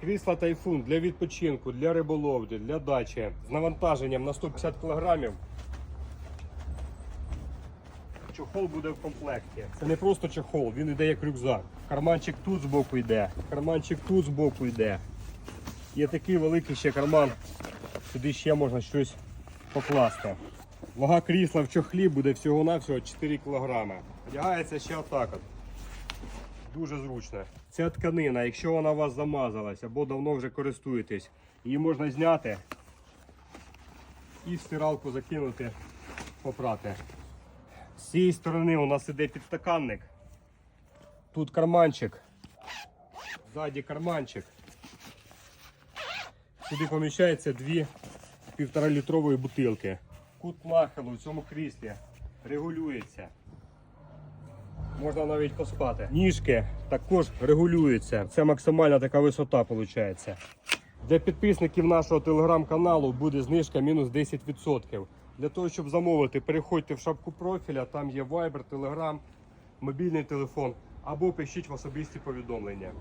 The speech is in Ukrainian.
Крісла тайфун для відпочинку, для риболовлі, для дачі з навантаженням на 150 кг. Чохол буде в комплекті. Це не просто чохол, він йде як рюкзак. Карманчик тут збоку йде, карманчик тут збоку йде. Є такий великий ще карман. Сюди ще можна щось покласти. Вага крісла в чохлі буде всього-навсього 4 кг. Одягається ще отак от. Дуже зручно. Ця тканина, якщо вона у вас замазалась або давно вже користуєтесь, її можна зняти і в стиралку закинути, попрати. З цієї сторони у нас іде підстаканник. Тут карманчик. Ззаді карманчик. Сюди поміщається дві півтора літрової бутилки. Кут нахилу в цьому кріслі регулюється. Можна навіть поспати. Ніжки також регулюються. Це максимальна така висота виходить. Для підписників нашого телеграм-каналу буде знижка мінус 10%. Для того, щоб замовити, переходьте в шапку профіля, там є Viber, Telegram, мобільний телефон або пишіть в особисті повідомлення.